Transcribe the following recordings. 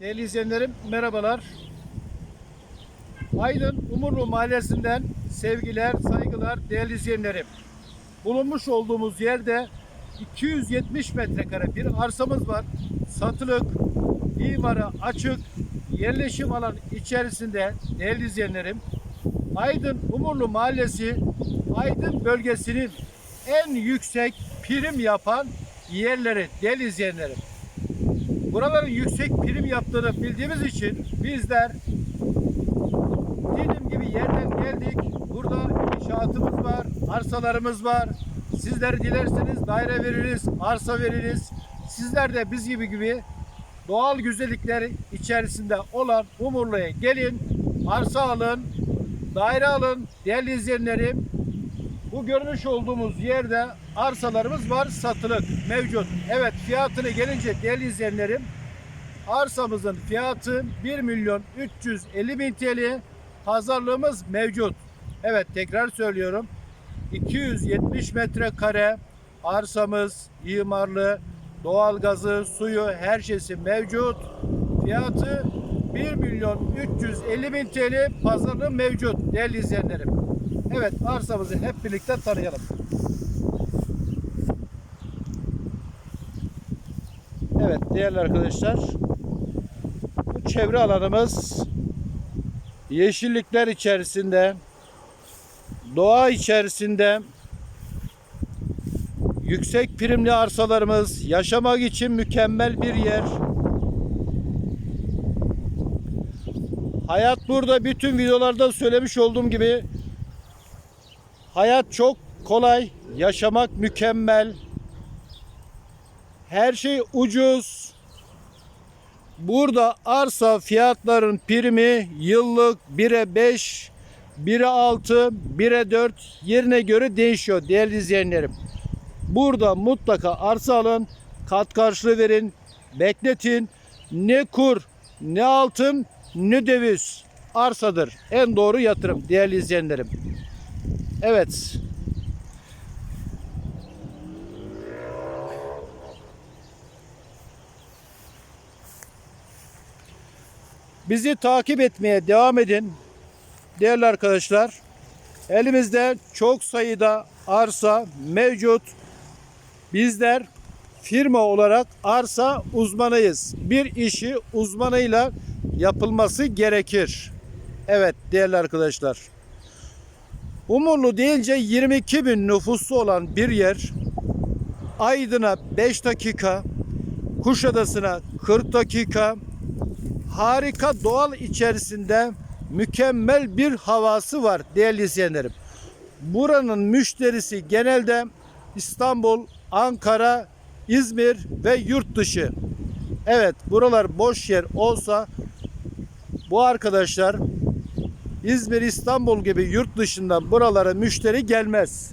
Değerli izleyenlerim merhabalar. Aydın Umurlu Mahallesi'nden sevgiler, saygılar değerli izleyenlerim. Bulunmuş olduğumuz yerde 270 metrekare bir arsamız var. Satılık, imara açık, yerleşim alan içerisinde değerli izleyenlerim. Aydın Umurlu Mahallesi Aydın bölgesinin en yüksek prim yapan yerleri değerli izleyenlerim. Buraların yüksek prim yaptığını bildiğimiz için bizler dediğim gibi yerden geldik. Burada inşaatımız var, arsalarımız var. Sizler dilerseniz daire veririz, arsa veririz. Sizler de biz gibi gibi doğal güzellikler içerisinde olan Umurlu'ya gelin, arsa alın, daire alın. Değerli izleyenlerim, bu görmüş olduğumuz yerde arsalarımız var, satılık mevcut. Evet fiyatını gelince değerli izleyenlerim, arsamızın fiyatı 1 milyon 350 bin TL, pazarlığımız mevcut. Evet tekrar söylüyorum, 270 metrekare arsamız, imarlı, doğalgazı, suyu, her şeysi mevcut. Fiyatı 1 milyon 350 bin TL pazarlığı mevcut değerli izleyenlerim. Evet arsamızı hep birlikte tanıyalım. Evet değerli arkadaşlar bu çevre alanımız yeşillikler içerisinde doğa içerisinde yüksek primli arsalarımız yaşamak için mükemmel bir yer. Hayat burada bütün videolarda söylemiş olduğum gibi hayat çok kolay, yaşamak mükemmel. Her şey ucuz. Burada arsa fiyatların primi yıllık 1'e 5, 1'e 6, 1'e 4 yerine göre değişiyor değerli izleyenlerim. Burada mutlaka arsa alın, kat karşılığı verin, bekletin. Ne kur, ne altın, ne döviz arsadır. En doğru yatırım değerli izleyenlerim. Evet. Bizi takip etmeye devam edin. Değerli arkadaşlar, elimizde çok sayıda arsa mevcut. Bizler firma olarak arsa uzmanıyız. Bir işi uzmanıyla yapılması gerekir. Evet değerli arkadaşlar. Umurlu deyince 22 bin nüfusu olan bir yer. Aydın'a 5 dakika, Kuşadası'na 40 dakika, harika doğal içerisinde mükemmel bir havası var değerli izleyenlerim. Buranın müşterisi genelde İstanbul, Ankara, İzmir ve yurt dışı. Evet buralar boş yer olsa bu arkadaşlar İzmir, İstanbul gibi yurt dışından buralara müşteri gelmez.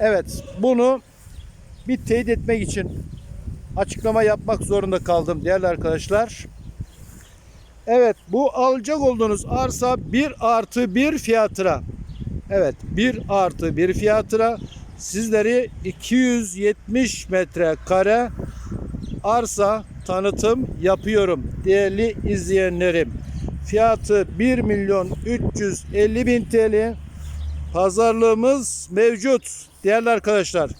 Evet bunu bir teyit etmek için açıklama yapmak zorunda kaldım değerli arkadaşlar. Evet bu alacak olduğunuz arsa 1 artı 1 fiyatına. Evet 1 artı 1 fiyatına sizleri 270 metrekare arsa tanıtım yapıyorum değerli izleyenlerim. Fiyatı 1 milyon 350 bin TL. Pazarlığımız mevcut değerli arkadaşlar.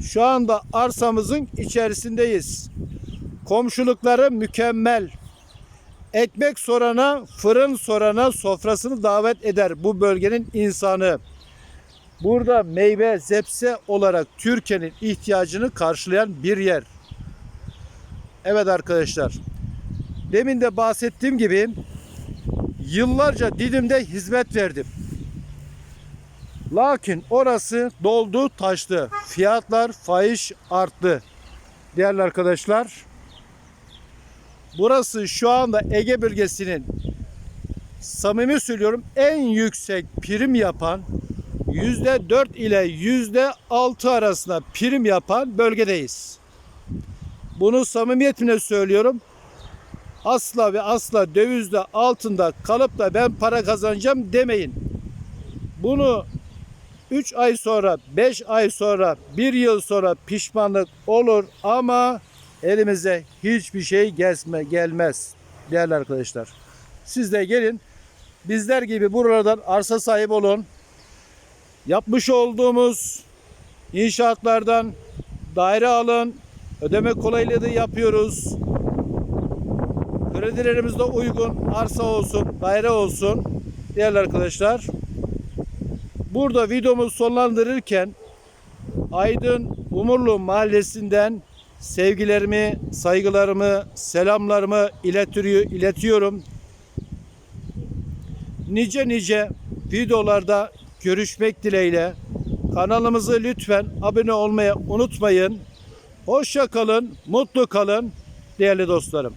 Şu anda arsamızın içerisindeyiz. Komşulukları mükemmel. Ekmek sorana, fırın sorana sofrasını davet eder bu bölgenin insanı. Burada meyve, zepse olarak Türkiye'nin ihtiyacını karşılayan bir yer. Evet arkadaşlar. Demin de bahsettiğim gibi yıllarca Didim'de hizmet verdim. Lakin orası doldu taştı. Fiyatlar fahiş arttı. Değerli arkadaşlar. Burası şu anda Ege bölgesinin samimi söylüyorum en yüksek prim yapan %4 ile %6 arasında prim yapan bölgedeyiz. Bunu samimiyetimle söylüyorum. Asla ve asla dövizde altında kalıp da ben para kazanacağım demeyin. Bunu 3 ay sonra, 5 ay sonra, 1 yıl sonra pişmanlık olur ama elimize hiçbir şey gelme, gelmez değerli arkadaşlar. Siz de gelin bizler gibi buralardan arsa sahibi olun. Yapmış olduğumuz inşaatlardan daire alın. Ödeme kolaylığı da yapıyoruz. Kredilerimiz de uygun. Arsa olsun, daire olsun. Değerli arkadaşlar. Burada videomu sonlandırırken Aydın Umurlu Mahallesi'nden sevgilerimi, saygılarımı, selamlarımı iletiyor, iletiyorum. Nice nice videolarda görüşmek dileğiyle. Kanalımızı lütfen abone olmayı unutmayın. Hoşça kalın, mutlu kalın değerli dostlarım.